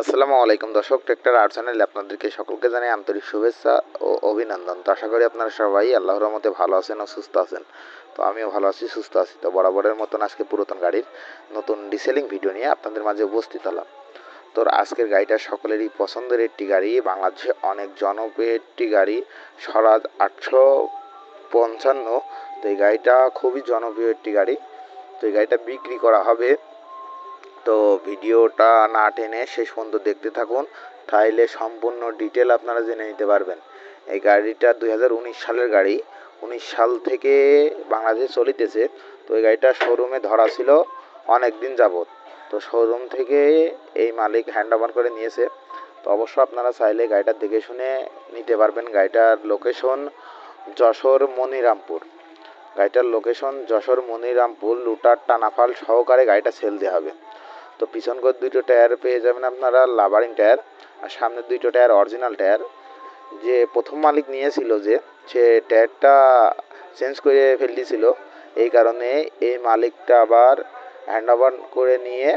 আসসালামু আলাইকুম দর্শক ট্রেক্টর আর্ট চ্যানেলে আপনাদেরকে সকলকে জানাই আন্তরিক শুভেচ্ছা ও অভিনন্দন। তো আশা করি আপনারা সবাই আল্লাহর রহমতে ভালো আছেন ও সুস্থ আছেন। তো আমিও ভালো আছি, সুস্থ আছি। তো বরাবরের মতন আজকে পুরাতন গাড়ির নতুন ডিসেলিং ভিডিও নিয়ে আপনাদের মাঝে উপস্থিত হলাম। তো আজকের গাড়িটা সকলেরই পছন্দের একটি গাড়ি, বাংলাদেশে অনেক জনপ্রিয় একটি গাড়ি, স্বরাজ আটশো পঞ্চান্ন। তো এই গাড়িটা খুবই জনপ্রিয় একটি গাড়ি। তো এই গাড়িটা বিক্রি করা হবে তো ভিডিওটা না টেনে শেষ পর্যন্ত দেখতে থাকুন। তাইলে সম্পূর্ণ ডিটেল আপনারা জেনে নিতে পারবেন। এই গাড়িটা দু হাজার উনিশ সালের গাড়ি। উনিশ সাল থেকে বাংলাদেশে চলিতেছে। তো এই গাড়িটা শোরুমে ধরা ছিল অনেক দিন যাবৎ। তো শোরুম থেকে এই মালিক হ্যান্ড ওভার করে নিয়েছে। তো অবশ্য আপনারা চাইলে গাড়িটা দেখে শুনে নিতে পারবেন। গাড়িটার লোকেশন যশোর মনিরামপুর। গাড়িটার লোকেশন যশোর মনিরামপুর লুটার টানাফাল সহকারে গাড়িটা সেল দেওয়া হবে। তো পিছন করে দুইটো টায়ার পেয়ে যাবেন আপনারা লাভারিং টায়ার, আর সামনের দুইটো টায়ার অরিজিনাল টায়ার। যে প্রথম মালিক নিয়েছিল যে, সে টায়ারটা চেঞ্জ করে ফেল দিয়েছিল এই কারণে এই মালিকটা আবার হ্যান্ড ওভার করে নিয়ে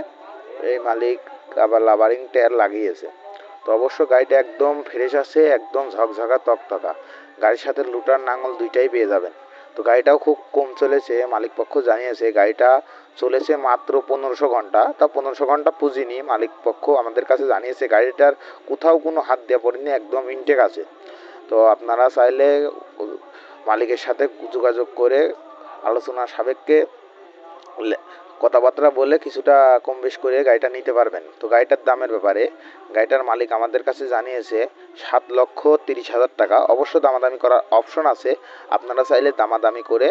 এই মালিক আবার লাভারিং টায়ার লাগিয়েছে। তো অবশ্য গাড়িটা একদম ফ্রেশ আছে একদম ঝকঝকা তকতকা। গাড়ির সাথে লুটার নাঙল দুইটাই পেয়ে যাবেন। তো গাড়িটাও খুব কম চলেছে মালিকপক্ষ জানিয়েছে গাড়িটা চলেছে মাত্র পনেরোশো ঘণ্টা। তা পনেরোশো ঘণ্টা পুঁজি নিয়ে মালিকপক্ষ আমাদের কাছে জানিয়েছে গাড়িটার কোথাও কোনো হাত দেওয়া পড়েনি, একদম ইনটেক আছে। তো আপনারা চাইলে মালিকের সাথে যোগাযোগ করে আলোচনা সাবেককে কথাবার্তা বলে কিছুটা কম বেশ করে গাড়িটা নিতে পারবেন। তো গাড়িটার দামের ব্যাপারে, গাড়িটার মালিক আমাদের কাছে জানিয়েছে সাত লক্ষ তিরিশ হাজার টাকা। অবশ্য দামাদামি করার অপশন আছে, আপনারা চাইলে দামাদামি করে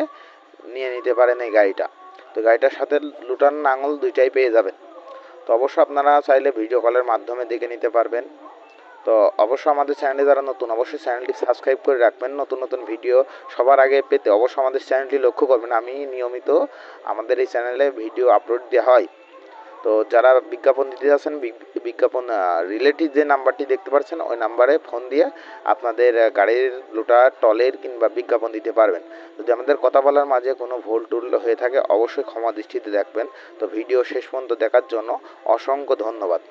নিয়ে নিতে পারেন এই গাড়িটা। তো গাড়িটার সাথে লুটান নাঙল দুইটাই পেয়ে যাবেন। তো অবশ্য আপনারা চাইলে ভিডিও কলের মাধ্যমে দেখে নিতে পারবেন। তো অবশ্য আমাদের চ্যানেলে যারা নতুন, অবশ্যই চ্যানেলটি সাবস্ক্রাইব করে রাখবেন। নতুন নতুন ভিডিও সবার আগে পেতে অবশ্য আমাদের চ্যানেলটি লক্ষ্য করবেন। আমি নিয়মিত আমাদের এই চ্যানেলে ভিডিও আপলোড দেওয়া হয়। তো যারা বিজ্ঞাপন দিতে যাচ্ছেন বিজ্ঞাপন রিলেটিভ যে নাম্বারটি দেখতে পাচ্ছেন, ওই নাম্বারে ফোন দিয়ে আপনাদের গাড়ির লোটা, টলের কিংবা বিজ্ঞাপন দিতে পারবেন। যদি আমাদের কথা বলার মাঝে কোনো ভুল টুল হয়ে থাকে, অবশ্যই ক্ষমা দৃষ্টিতে দেখবেন। তো ভিডিও শেষ পর্যন্ত দেখার জন্য অসংখ্য ধন্যবাদ।